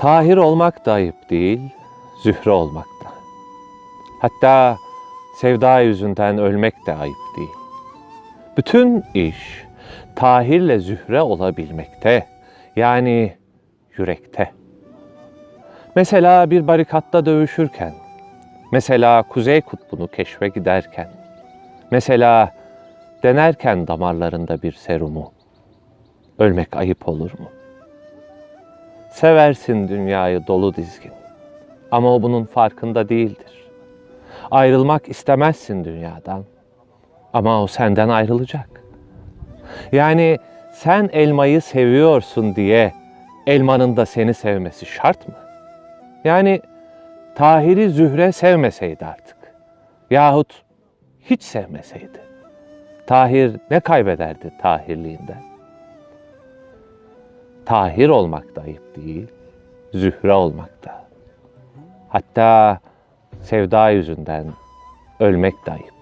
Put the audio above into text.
Tahir olmak da ayıp değil, zühre olmak da. Hatta sevda yüzünden ölmek de ayıp değil. Bütün iş tahirle zühre olabilmekte. Yani yürekte. Mesela bir barikatta dövüşürken, mesela kuzey kutbunu keşfe giderken, mesela denerken damarlarında bir serumu, ölmek ayıp olur mu? Seversin dünyayı dolu dizgin ama o bunun farkında değildir. Ayrılmak istemezsin dünyadan ama o senden ayrılacak. Yani sen elmayı seviyorsun diye elmanın da seni sevmesi şart mı? Yani Tahir'i Zühre sevmeseydi artık yahut hiç sevmeseydi. Tahir ne kaybederdi Tahirliğinden? Tahir olmak da ayıp değil, Zühre olmak da. Hatta sevda yüzünden ölmek de ayıp.